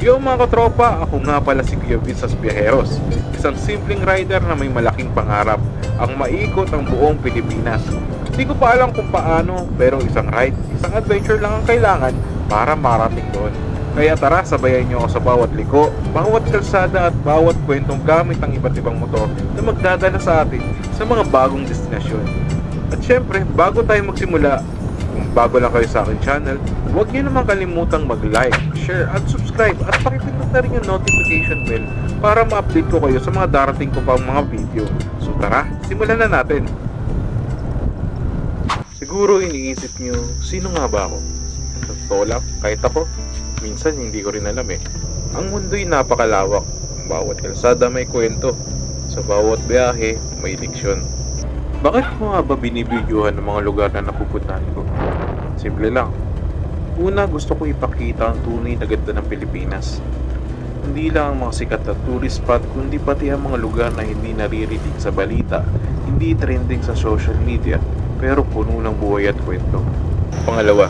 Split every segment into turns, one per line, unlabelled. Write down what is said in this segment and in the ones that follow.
Yo mga katropa, ako nga pala si Kuya Vince Viajeros. Isang simpleng rider na may malaking pangarap, ang maikot ang buong Pilipinas. Hindi ko pa alam kung paano, pero isang ride, isang adventure lang ang kailangan para marating doon. Kaya tara, sabayan niyo ako sa bawat liko, bawat kalsada at bawat kwentong gamit ang iba't ibang motor na magdadala sa atin sa mga bagong destinasyon. At syempre, bago tayo magsimula, bago lang kayo sa akin channel, huwag niyo naman kalimutang mag-like, share at subscribe at pakipindot na rin yung notification bell para ma-update ko kayo sa mga darating ko pang mga video. So tara, simulan na natin. Siguro iniisip niyo, sino nga ba ako? Sa totoo lang, kahit ako, minsan hindi ko rin alam eh. Ang mundo'y napakalawak. Ang bawat kalsada may kwento. Sa bawat biyahe, may leksyon. Bakit ko nga ba binibidyuhan ng mga lugar na napupuntahan ko? Simple lang. Una, gusto ko ipakita ang tunay na ganda ng Pilipinas. Hindi lang ang mga sikat na tourist spot, kundi pati ang mga lugar na hindi naririnig sa balita, hindi trending sa social media, pero puno ng buhay at kwento. Pangalawa,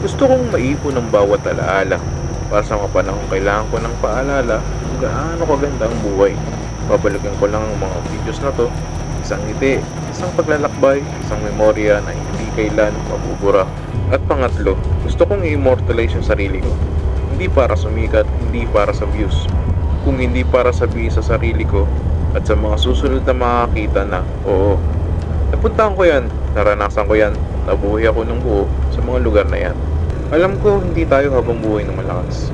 gusto kong maipon ang bawat alaala para sa mga panahong kailangan ko ng paalala kung gaano kaganda ang buhay. Babalikan ko lang ang mga videos na to isang ngiti, isang paglalakbay, isang memorya na hindi kailan mabubura. At pangatlo, gusto kong i-immortalize yung sarili ko. Hindi para sumikat, hindi para sa views. Kung hindi para sabihin sa sarili ko at sa mga susunod na makakita na, oo, napuntahan ko yan, naranasan ko yan, nabuhay ako ng buo sa mga lugar na yan. Alam ko, hindi tayo habang buhay ng malakas.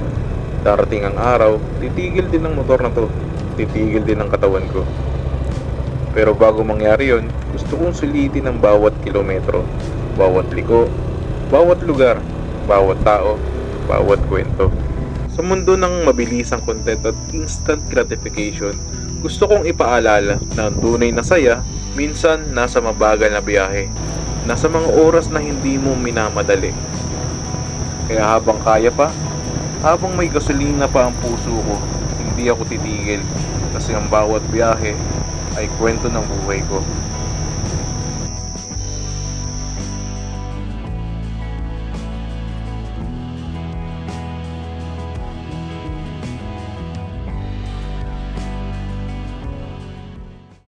Darating ang araw, titigil din ang motor na to, titigil din ang katawan ko. Pero bago mangyari yon, gusto kong sulitin ang bawat kilometro, bawat liko, bawat lugar, bawat tao, bawat kwento. Sa mundo ng mabilisang content at instant gratification, gusto kong ipaalala na ang tunay na saya minsan nasa mabagal na biyahe, nasa mga oras na hindi mo minamadali. Kaya habang kaya pa, habang may gasolina pa ang puso ko, hindi ako titigil kasi ang bawat biyahe ay kwento ng buhay ko.